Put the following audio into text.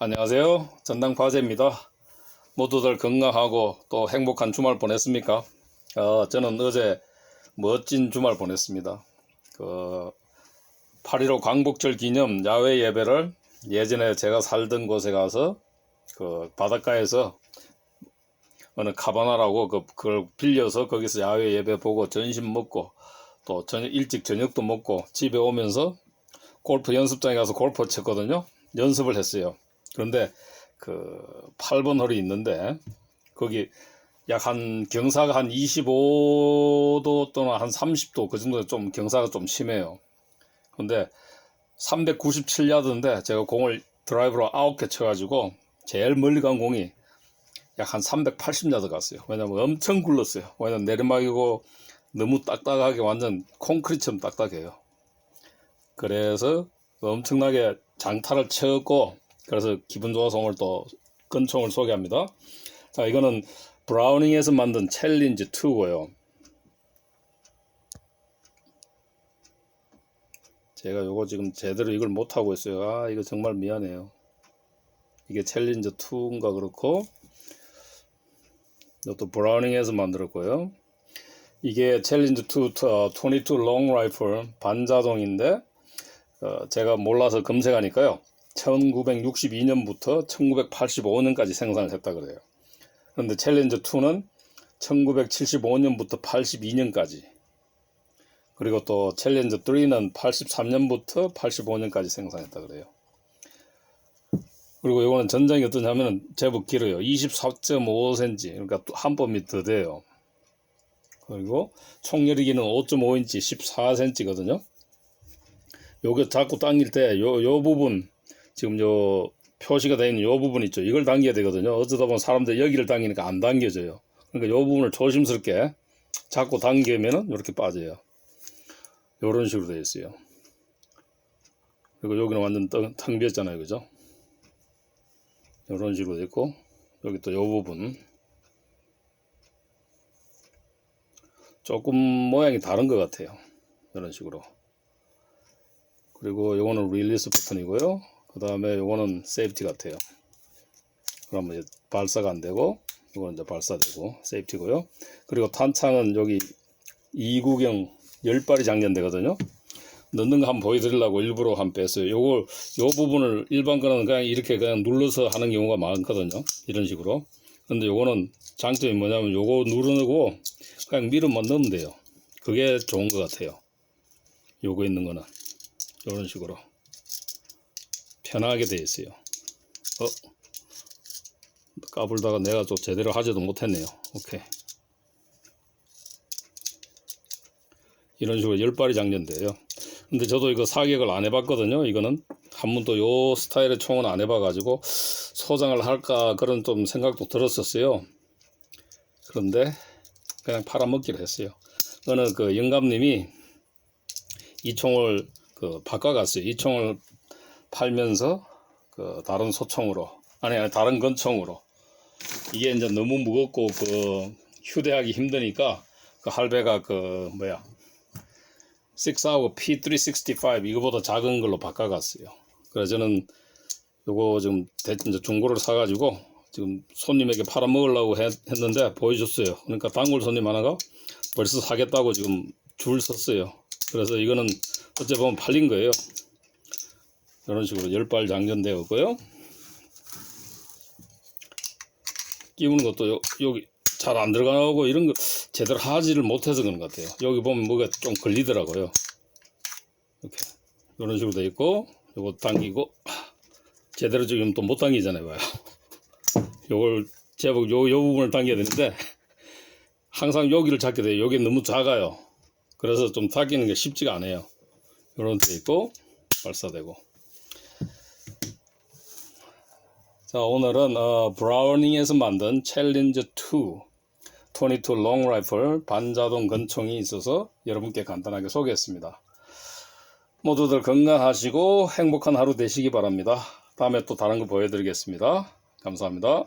안녕하세요. 전당 파제입니다. 모두들 건강하고 또 행복한 주말 보냈습니까? 어, 저는 어제 멋진 주말 보냈습니다. 그, 8.15 광복절 기념 야외 예배를 예전에 제가 살던 곳에 가서 그 바닷가에서 어느 카바나라고 그, 그걸 빌려서 거기서 야외 예배 보고 점심 먹고 또 저녁, 일찍 저녁도 먹고 집에 오면서 골프 연습장에 가서 골프 쳤거든요. 연습을 했어요. 그런데 그 8번 홀이 있는데 거기 약 한 경사가 한 25도 또는 한 30도 그 정도 좀 경사가 좀 심해요. 근데 397야드인데 제가 공을 드라이브로 9개 쳐가지고 제일 멀리 간 공이 약 한 380야드 갔어요. 왜냐면 엄청 굴렀어요. 왜냐면 내리막이고 너무 딱딱하게 완전 콘크리트처럼 딱딱해요. 그래서 엄청나게 장타를 쳤고 그래서 기분 좋아서 오늘 또 건총을 소개합니다. 자 이거는 브라우닝에서 만든 챌린지 2고요. 제가 요거 지금 제대로 이걸 못하고 있어요. 아 이거 정말 미안해요. 이게 챌린지 2인가 그렇고 이것도 브라우닝에서 만들었고요. 이게 챌린지 2 어, 22 롱 라이플 반자동인데 어, 제가 몰라서 검색하니까요. 1962년부터 1985년까지 생산을 했다 그래요. 그런데 챌린저 2는 1975년부터 82년까지 그리고 또 챌린저 3는 83년부터 85년까지 생산했다 그래요. 그리고 이거는 전장이 어떠냐면은 제법 길어요. 24.5cm 그러니까 한 뼘이 더 돼요. 그리고 총열이기는 5.5인치 14cm거든요. 요게 자꾸 당길 때 요 요 부분 지금 요 표시가 되어 있는 요 부분 있죠. 이걸 당겨야 되거든요. 어쩌다 보면 사람들 여기를 당기니까 안 당겨져요. 그러니까 요 부분을 조심스럽게 자꾸 당기면은 이렇게 빠져요. 요런 식으로 되어 있어요. 그리고 여기는 완전 텅, 텅 비었잖아요. 그죠? 요런 식으로 되어 있고 여기 또 요 부분 조금 모양이 다른 것 같아요. 이런 식으로. 그리고 요거는 릴리스 버튼이고요. 그 다음에 요거는 세이프티 같아요. 그러면 이제 발사가 안 되고, 요거는 이제 발사되고, 세이프티고요. 그리고 탄창은 여기 2구경 10발이 장전되거든요. 넣는 거 한번 보여드리려고 일부러 한 뺐어요. 요걸, 요 부분을 일반 거는 그냥 이렇게 그냥 눌러서 하는 경우가 많거든요. 이런 식으로. 근데 요거는 장점이 뭐냐면 요거 누르고 그냥 밀어만 넣으면 돼요. 그게 좋은 것 같아요. 요거 있는 거는. 이런 식으로 편하게 되어 있어요. 어? 까불다가 내가 좀 제대로 하지도 못했네요. 오케이. 이런 식으로 열 발이 장전돼요. 근데 저도 이거 사격을 안 해봤거든요. 이거는 한 번도 요 스타일의 총은 안 해봐가지고 소장을 할까 그런 좀 생각도 들었었어요. 그런데 그냥 팔아먹기로 했어요. 어느 그 영감님이 이 총을 그 바꿔갔어요. 이 총을 팔면서 그 다른 소총으로 아니 아니 다른 건총으로 이게 이제 너무 무겁고 그 휴대하기 힘드니까 그 할배가 그 뭐야 6하고 P365 이거보다 작은 걸로 바꿔갔어요. 그래서 저는 요거 지금 대, 이제 중고를 사가지고 지금 손님에게 팔아먹으려고 했, 했는데 보여줬어요. 그러니까 단골 손님 하나가 벌써 사겠다고 지금 줄 섰어요. 그래서 이거는 어째 보면 팔린 거예요. 이런 식으로 열발 장전되었고요. 끼우는 것도 요, 여기 잘 안 들어가고 이런 거 제대로 하지를 못해서 그런 것 같아요. 여기 보면 뭐가 좀 걸리더라고요. 이렇게 이런 식으로 돼 있고 요거 당기고 제대로 지금 또 못 당기잖아요. 봐요. 요걸 제법 요, 요 부분을 당겨야 되는데 항상 여기를 잡게 돼요. 여기 너무 작아요. 그래서 좀 당기는 게 쉽지가 않아요. 이런 데 있고 발사되고 자 오늘은 어, 브라우닝에서 만든 챌린저 2 22 롱라이플 반자동 건총이 있어서 여러분께 간단하게 소개했습니다. 모두들 건강하시고 행복한 하루 되시기 바랍니다. 다음에 또 다른 거 보여드리겠습니다. 감사합니다.